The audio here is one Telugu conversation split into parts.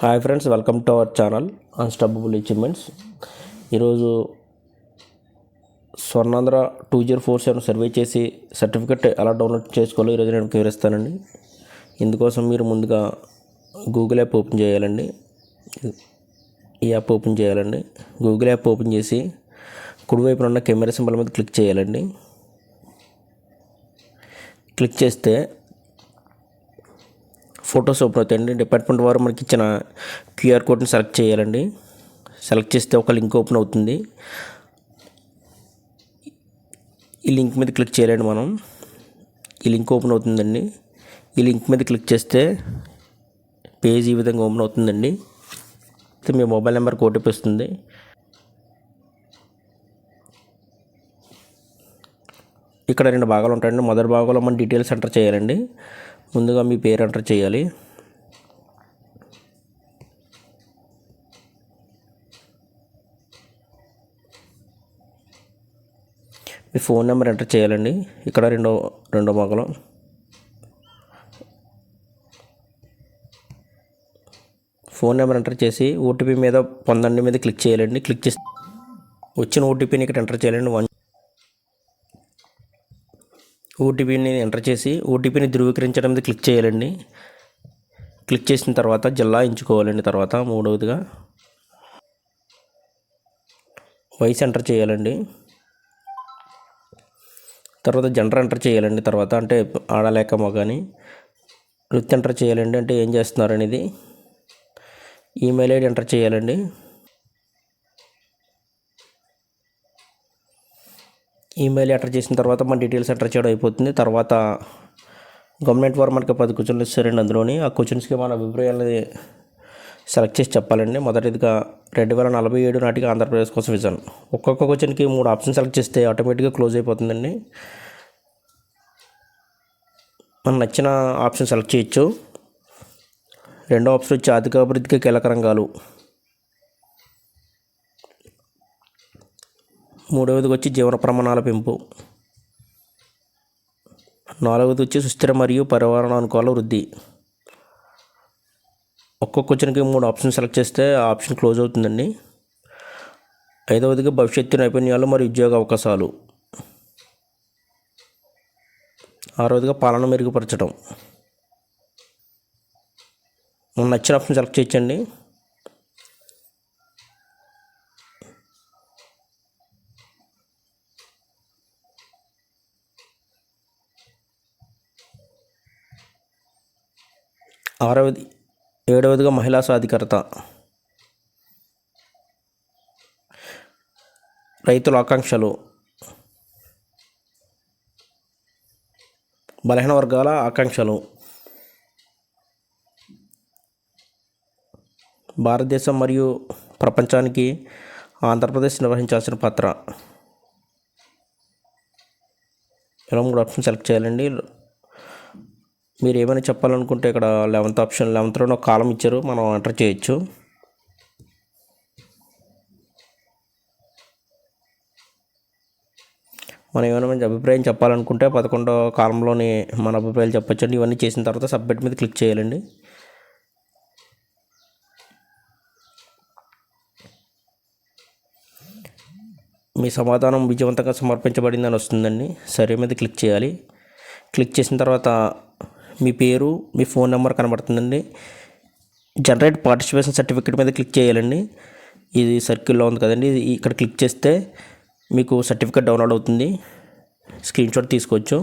Hi friends welcome to our channel unstoppable achievements ఈరోజు Swarnandhra two zero four seven survey చేసి సర్టిఫికెట్ ఎలా డౌన్లోడ్ చేసుకోవాలో ఈరోజు నేను వివరిస్తానండి. ఇందుకోసం మీరు ముందుగా గూగుల్ యాప్ ఓపెన్ చేయాలండి. ఈ యాప్ ఓపెన్ చేయాలండి. గూగుల్ యాప్ ఓపెన్ చేసి కుడివైపున ఉన్న కెమెరా సింబల్ మీద క్లిక్ చేయాలండి. క్లిక్ చేస్తే ఫొటోస్ ఓపెన్ అవుతాయండి డిపార్ట్మెంట్ వారు మనకి ఇచ్చిన క్యూఆర్ కోడ్ని సెలెక్ట్ చేయాలండి. సెలెక్ట్ చేస్తే ఒక లింక్ ఓపెన్ అవుతుంది. ఈ లింక్ మీద క్లిక్ చేయాలండి మనం. ఈ లింక్ ఓపెన్ అవుతుందండి. ఈ లింక్ మీద క్లిక్ చేస్తే పేజ్ ఈ విధంగా ఓపెన్ అవుతుందండి. అయితే మీ మొబైల్ నెంబర్కి ఓటీపీ వస్తుంది. ఇక్కడ రెండు భాగాలు ఉంటాయండి. మొదటి భాగంలో మన డీటెయిల్స్ ఎంటర్ చేయాలండి. ముందుగా మీ పేరు ఎంటర్ చేయాలి. మీ ఫోన్ నెంబర్ ఎంటర్ చేయాలండి. ఇక్కడ రెండో రెండో భాగంలో ఫోన్ నెంబర్ ఎంటర్ చేసి ఓటీపీ మీద పొందండి మీద క్లిక్ చేయాలండి. క్లిక్ చేసి వచ్చిన ఓటీపీని ఇక్కడ ఎంటర్ చేయాలండి. వన్ ఓటీపీని ఎంటర్ చేసి ఓటీపీని ధృవీకరించడం మీద క్లిక్ చేయాలండి. క్లిక్ చేసిన తర్వాత జిల్లా ఎంచుకోవాలండి. తర్వాత మూడవదిగా వయసు ఎంటర్ చేయాలండి. తర్వాత జెండర్ ఎంటర్ చేయాలండి. తర్వాత అంటే ఆడలేక కానీ వృత్తి ఎంటర్ చేయాలండి. అంటే ఏం చేస్తున్నారు అనేది? ఈమెయిల్ ఐడి ఎంటర్ చేయాలండి. ఈమెయిల్ ఎంటర్ చేసిన తర్వాత మన డీటెయిల్స్ ఎంటర్ చేయడం అయిపోతుంది. తర్వాత గవర్నమెంట్ వారు మనకి పది క్వశ్చన్లు ఇస్తారండి అందులోని. ఆ క్వశ్చన్స్కి మన అభిప్రాయాలని సెలెక్ట్ చేసి చెప్పాలండి. మొదటిదిగా రెండు వేల నలభై ఏడు నాటికి ఆంధ్రప్రదేశ్ కోసం విజన్. ఒక్కొక్క క్వశ్చన్కి మూడు ఆప్షన్ సెలెక్ట్ చేస్తే ఆటోమేటిక్గా క్లోజ్ అయిపోతుందండి. మనం నచ్చిన ఆప్షన్ సెలెక్ట్ చేయొచ్చు. రెండో ఆప్షన్ వచ్చి ఆర్థిక అభివృద్ధికి కీలక రంగాలు. మూడవది వచ్చి జీవన ప్రమాణాల పెంపు. నాలుగవది వచ్చి సుస్థిర మరియు పర్యావరణ అనుకూల వృద్ధి. ఒక్కొక్క క్వశ్చన్కి మూడు ఆప్షన్ సెలెక్ట్ చేస్తే ఆ ఆప్షన్ క్లోజ్ అవుతుందండి. ఐదవదిగా భవిష్యత్తు నైపుణ్యాలు మరియు ఉద్యోగ అవకాశాలు. ఆరవదిగా పాలన మెరుగుపరచడం నచ్చిన ఆప్షన్ సెలెక్ట్ చేయొచ్చండి. ఆరవది ఏడవదిగా మహిళా సాధికారత. రైతుల ఆకాంక్షలు. బలహీన వర్గాల ఆకాంక్షలు. భారతదేశం మరియు ప్రపంచానికి ఆంధ్రప్రదేశ్ నిర్వహించాల్సిన పాత్ర. ఇలా మూడు ఆప్షన్ సెలెక్ట్ చేయాలండి. మీరు ఏమైనా చెప్పాలనుకుంటే ఇక్కడ లెవెంత్ ఆప్షన్ లెవెంత్లో ఒక కాలం ఇచ్చారు. మనం ఎంటర్ చేయొచ్చు. మనం ఏమైనా మంచి అభిప్రాయం చెప్పాలనుకుంటే పదకొండో కాలంలోని మన అభిప్రాయాలు చెప్పొచ్చండి. ఇవన్నీ చేసిన తర్వాత సబ్మిట్ మీద క్లిక్ చేయాలండి. మీ సమాధానం విజయవంతంగా సమర్పించబడిందని వస్తుందండి. సరే మీద క్లిక్ చేయాలి. క్లిక్ చేసిన తర్వాత మీ పేరు మీ ఫోన్ నెంబర్ కనబడుతుందండి. జనరేట్ పార్టిసిపేషన్ సర్టిఫికేట్ మీద క్లిక్ చేయాలండి. ఇది సర్కిల్లో ఉంది కదండి. ఇది ఇక్కడ క్లిక్ చేస్తే మీకు సర్టిఫికేట్ డౌన్లోడ్ అవుతుంది. స్క్రీన్ షాట్ తీసుకోవచ్చు.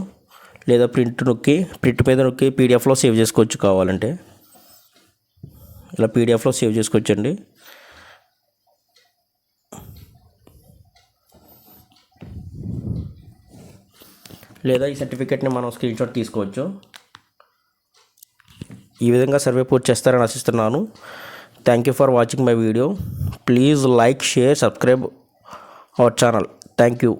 లేదా ప్రింట్ నొక్కి ప్రింట్ మీద నొక్కి పీడిఎఫ్లో సేవ్ చేసుకోవచ్చు కావాలంటే. ఇలా పీడిఎఫ్లో సేవ్ చేసుకోవచ్చండి. లేదా ఈ సర్టిఫికేట్ని మనం స్క్రీన్ షాట్ తీసుకోవచ్చు. ఈ విధంగా సర్వే పూర్తి చేస్తారని ఆశిస్తున్నాను. Thank you for watching my video please like share subscribe our channel thank you